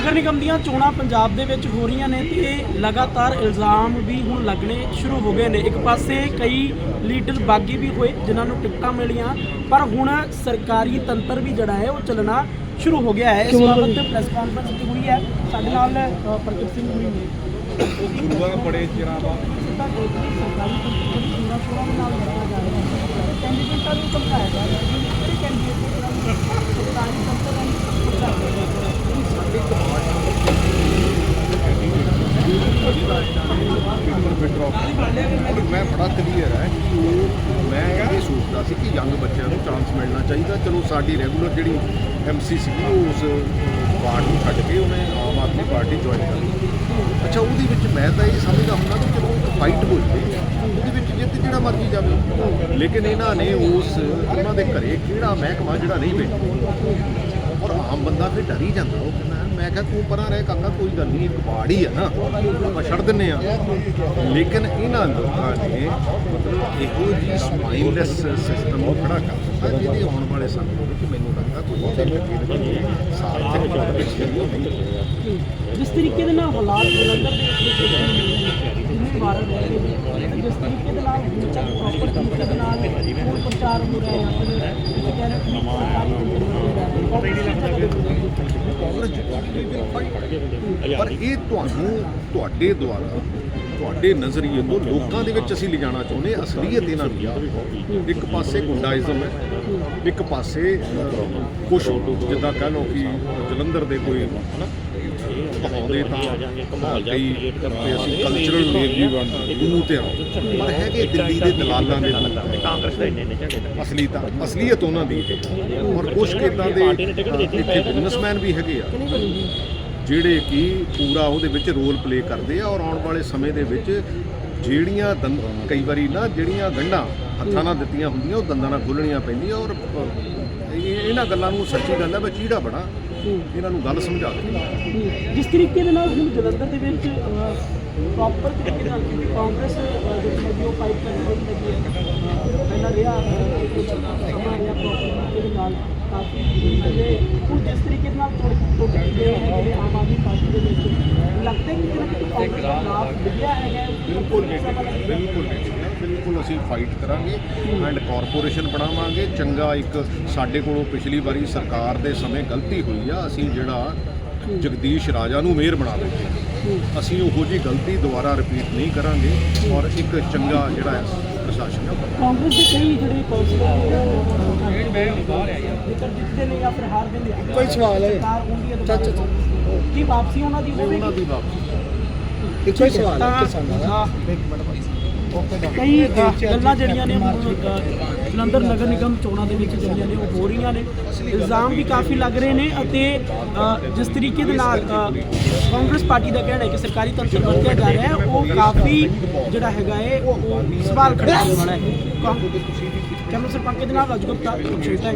ਨਗਰ ਨਿਗਮ ਦੀਆਂ ਚੋਣਾਂ ਪੰਜਾਬ ਦੇ ਵਿੱਚ ਹੋ ਰਹੀਆਂ ਨੇ ਤੇ ਲਗਾਤਾਰ ਇਲਜ਼ਾਮ ਵੀ ਹੁਣ ਲੱਗਣੇ ਸ਼ੁਰੂ ਹੋ ਗਏ ਨੇ। ਇੱਕ ਪਾਸੇ ਕਈ ਲੀਡਰ ਬਾਗੀ ਵੀ ਹੋਏ ਜਿਨ੍ਹਾਂ ਨੂੰ ਟਿਕਟਾਂ ਮਿਲੀਆਂ ਪਰ ਹੁਣ ਸਰਕਾਰੀ ਤੰਤਰ ਵੀ ਜਿਹੜਾ ਹੈ ਉਹ ਚੱਲਣਾ ਸ਼ੁਰੂ ਹੋ ਗਿਆ ਹੈ। ਇਸ ਬਾਬਤ ਪ੍ਰੈਸ ਕਾਨਫਰੰਸ ਵੀ ਹੋਈ ਹੈ। ਸਾਡੇ ਨਾਲ ਅ, ਪ੍ਰਗਟ ਸਿੰਘ ਹੋਈ ਨੇ। ਗੁਰੂਆਂ ਬੜੇ ਚਿਰਾਂ ਬਾਅਦ। ਤਾਂ ਦੇਖ ਲਈ ਸਰਕਾਰੀ ਤੰਤਰ ਦੀ ਚੋਣਾਂ ਚੋਣਾਂ ਦੇ ਨਾਲ ਲੜਿਆ ਜਾ ਰਿਹਾ ਹੈ। ਕੈਂਡੀਡੇਟਾਂ ਨੂੰ ਸਮਝਾਇਆ ਜਾ ਰਿਹਾ ਹੈ। ਕਿ ਕੈਂਡੀਡੇਟ ਨੂੰ ਸਰਕਾਰੀ ਤੰਤਰ ਨੂੰ ਸਮਝਾਇਆ ਜਾ ਰਿਹਾ ਹੈ। ਮੈਂ ਬੜਾ ਕਲੀਅਰ ਹੈ ਕਿ ਉਹ ਮੈਂ ਇਹ ਸੋਚਦਾ ਸੀ ਕਿ ਯੰਗ ਬੱਚਿਆਂ ਨੂੰ ਚਾਂਸ ਮਿਲਣਾ ਚਾਹੀਦਾ। ਚਲੋ ਸਾਡੀ ਰੈਗੂਲਰ ਜਿਹੜੀ ਐਮਸੀ ਸੀ, ਉਹ ਉਸ ਵਾਰਡ ਨੂੰ ਛੱਡ ਕੇ ਉਹਨੇ ਆਮ ਆਦਮੀ ਪਾਰਟੀ ਜੁਆਇਨ ਕਰ ਲਈ। ਅੱਛਾ, ਉਹਦੇ ਵਿੱਚ ਮੈਂ ਤਾਂ ਇਹ ਸਮਝਦਾ ਹੁੰਦਾ ਕਿ ਚਲੋ ਫਾਈਟ ਹੋ ਜਾਵੇ, ਉਹਦੇ ਵਿੱਚ ਜਿੱਤ ਜਿਹੜਾ ਮਰਜ਼ੀ ਜਾਵੇ। ਲੇਕਿਨ ਇਹਨਾਂ ਨੇ ਉਸ, ਉਹਨਾਂ ਦੇ ਘਰੇ ਕਿਹੜਾ ਮਹਿਕਮਾ ਜਿਹੜਾ ਨਹੀਂ ਭੇਜਿਆ ਬੰਦਾ ਫਿਰ ਡਰ ਹੀ ਜਾਂਦਾ। ਉਹ ਕਹਿੰਦਾ, ਮੈਂ ਕਿਹਾ, ਤੂੰ ਪਰਾਂ ਰਹਿ ਕਾਕਾ, ਕੋਈ ਗੱਲ ਨਹੀਂ, ਇੱਕ ਬਾੜ ਹੀ ਆ ਨਾ। ਆਪਾਂ ਛੱਡ ਦਿੰਨੇ ਆ। ਲੇਕਿਨ ਇਹਨਾਂ ਲੋਕਾਂ ਨੇ ਮਤਲਬ ਇਹੋ ਜੀ ਸਪਾਈਨਲੈਸ ਸਿਸਟਮ ਉਹ ਖੜਾ ਕਰ ਦਿੱਤਾ, ਜਿਹਦੇ ਆਉਣ ਵਾਲੇ ਸਮੇਂ ਦੇ ਵਿੱਚ ਮੈਨੂੰ ਲੱਗਦਾ ਕੋਈ ਬਹੁਤੇ ਲੱਗੇ। ਸਾਲ ਤੱਕ ਪਿੱਛੇ ਨਹੀਂ ਜਿਸ ਤਰੀਕੇ ਦੇ ਨਾਲ ਹਾਲਾਤ ਜਲੰਧਰ ਦੇ ਵਿੱਚ ਦੇਖੇ ਗਏ ਜਿਸ ਤਰੀਕੇ ਦੇ ਨਾਲ ਪ੍ਰੋਪਰ ਤਰੀਕੇ ਦੇ ਨਾਲ ਪ੍ਰਚਾਰ ਹੋ ਰਿਹਾ ਹੈ ਤੁਸੀਂ ਕਹਿ ਰਹੇ ਸਰਕਾਰੀ ਪਰ ਇਹ ਤੁਹਾਨੂੰ ਤੁਹਾਡੇ ਦੁਆਰਾ ਤੁਹਾਡੇ ਨਜ਼ਰੀਏ ਤੋਂ ਲੋਕਾਂ ਦੇ ਵਿੱਚ ਅਸੀਂ ਲਿਜਾਣਾ ਚਾਹੁੰਦੇ ਅਸਲੀਅਤ ਇਹਨਾਂ ਦੀ ਆ। ਇੱਕ ਪਾਸੇ ਗੁੰਡਾਇਜ਼ਮ ਹੈ, ਇੱਕ ਪਾਸੇ ਕੁਝ ਜਿੱਦਾਂ ਕਹ ਲਓ ਕਿ ਜਲੰਧਰ ਦੇ ਕੋਈ, ਹਨਾ ਕਹਾਉਂਦੇ ਤਾਂ ਕਈ ਤੇ ਅਸੀਂ ਕਲਚਰਲ ਲੇਬੀ ਬੂਤ ਆ ਪਰ ਹੈਗੇ ਦਿੱਲੀ ਦੇ ਦਲਾਲਾਂ ਦੇ ਦੂਤ ਕਾਂਗਰਸ ਦੇ ਅਸਲੀ ਤਾਂ ਅਸਲੀਅਤ ਉਹਨਾਂ ਦੀ ਹੈ। ਔਰ ਕੁਝ ਇਦਾਂ ਦੇ ਇੱਥੇ ਬਿਜ਼ਨਸਮੈਨ ਵੀ ਹੈਗੇ ਆ। ਜਿਹੜੇ ਕਿ ਪੂਰਾ ਉਹਦੇ ਵਿੱਚ ਰੋਲ ਪਲੇ ਕਰਦੇ ਆ ਔਰ ਆਉਣ ਵਾਲੇ ਸਮੇਂ ਦੇ ਵਿੱਚ ਜਿਹੜੀਆਂ ਕਈ ਵਾਰੀ ਨਾ ਜਿਹੜੀਆਂ ਗੰਢਾਂ ਹੱਥਾਂ ਨਾਲ ਦਿੱਤੀਆਂ ਹੁੰਦੀਆਂ, ਉਹ ਦੰਦਾਂ ਨਾਲ ਖੋਲਣੀਆਂ ਪੈਂਦੀਆਂ ਔਰ ਇਹਨਾਂ ਗੱਲਾਂ ਨੂੰ ਸੱਚੀ ਗੱਲ ਹੈ ਮੈਂ ਚੀੜਾ ਬੜਾ ਇਹਨਾਂ ਨੂੰ ਗੱਲ ਸਮਝਾ ਕੇ। ਜਿਸ ਤਰੀਕੇ ਦੇ ਨਾਲ ਹੁਣ ਜਲੰਧਰ ਦੇ ਵਿੱਚ ਪ੍ਰੋਪਰ ਤਰੀਕੇ ਨਾਲ ਕਾਂਗਰਸ ਜਿਹੜੀ ਹੈਗੀ ਉਹ ਫਾਈਟ ਕਰ ਰਹੀ ਹੈਗੀ ਹੈ ਪਹਿਲਾਂ ਰਿਹਾ ਕੁਝ ਸਮਾਂ ਰਿਹਾ ਪ੍ਰੋਪਰ ਤਰੀਕੇ ਨਾਲ ਕਾਫੀ ਅਜੇ ਹੁਣ ਜਿਸ ਤਰੀਕੇ ਦੇ ਨਾਲ ਟੁੱਟ ਟੁੱਟ ਗਏ ਹੈਗੇ ਆਮ ਆਦਮੀ ਪਾਰਟੀ ਦੇ ਵਿੱਚ ਲੱਗਦਾ ਹੈ ਹੈਗਾ ਹੈ, ਬਿਲਕੁਲ ਨਹੀਂ ਬਿਲਕੁਲ ਨਹੀਂ ਬਿਲਕੁਲ ਅਸੀਂ ਫਾਈਟ ਕਰਾਂਗੇ ਐਂਡ ਕਾਰਪੋਰੇਸ਼ਨ ਬਣਾਵਾਂਗੇ। ਚੰਗਾ ਇੱਕ ਸਾਡੇ ਕੋਲੋਂ ਪਿਛਲੀ ਵਾਰੀ ਸਰਕਾਰ ਦੇ ਸਮੇਂ ਗਲਤੀ ਹੋਈ ਆ। ਅਸੀਂ ਜਿਹੜਾ ਜਗਦੀਸ਼ ਰਾਜਾ ਨੂੰ ਮੇਅਰ ਬਣਾ ਦਿੱਤਾ। ਅਸੀਂ ਉਹੋ ਜੀ ਗਲਤੀ ਦੁਬਾਰਾ ਰਿਪੀਟ ਨਹੀਂ ਕਰਾਂਗੇ ਔਰ ਇੱਕ ਚੰਗਾ ਜਿਹੜਾ ਹੈ ਪ੍ਰਸ਼ਾਸਨ ਹੈ। ਕਾਂਗਰਸ ਦੇ ਕਈ ਜਿਹੜੇ ਕੌਂਸਲਰ ਜੇਕਰ ਜਿੱਤਦੇ ਨੇ ਜਾਂ ਫਿਰ ਹਾਰਦੇ ਨੇ ਕੋਈ ਸਵਾਲ ਹੈ? ਦੁਬਾਰਾ। ਕੀ ਵਾਪਸੀ ਉਹਨਾਂ ਦੀ ਤੇ ਹੋਵੇਗੀ? ਉਹਨਾਂ ਦੀ ਵਾਪਸੀ। ਇੱਕੋ ਹੀ। ਸਵਾਲ ਹੈ ਤਾਂ, ਕਿਸਾਨਾਂ ਦਾ ਹਾਂ, ਕਈ ਗੱਲਾਂ ਜਿਹੜੀਆਂ ਨੇ ਹੁਣ ਜਲੰਧਰ ਨਗਰ ਨਿਗਮ ਚੋਣਾਂ ਦੇ ਵਿੱਚ ਜਿਹੜੀਆਂ ਨੇ ਉਹ ਹੋ ਰਹੀਆਂ ਨੇ। ਇਲਜ਼ਾਮ ਵੀ ਕਾਫੀ ਲੱਗ ਰਹੇ ਨੇ ਅਤੇ ਜਿਸ ਤਰੀਕੇ ਦੇ ਨਾਲ ਕਾਂਗਰਸ ਪਾਰਟੀ ਦਾ ਕਹਿਣਾ ਹੈ ਕਿ ਸਰਕਾਰੀ ਤੰਤਰ ਵਰਤਿਆ ਜਾ ਰਿਹਾ ਹੈ ਉਹ ਕਾਫੀ ਜਿਹੜਾ ਹੈਗਾ ਹੈ ਉਹ ਸਵਾਲ ਖੜਾ ਕਰਨ ਵਾਲਾ ਹੈ ਕੈਮਰਾ ਸਰਪੰਚ ਦੇ ਨਾਲ ਰਾਜਗੁਪਤਾ ਹੈ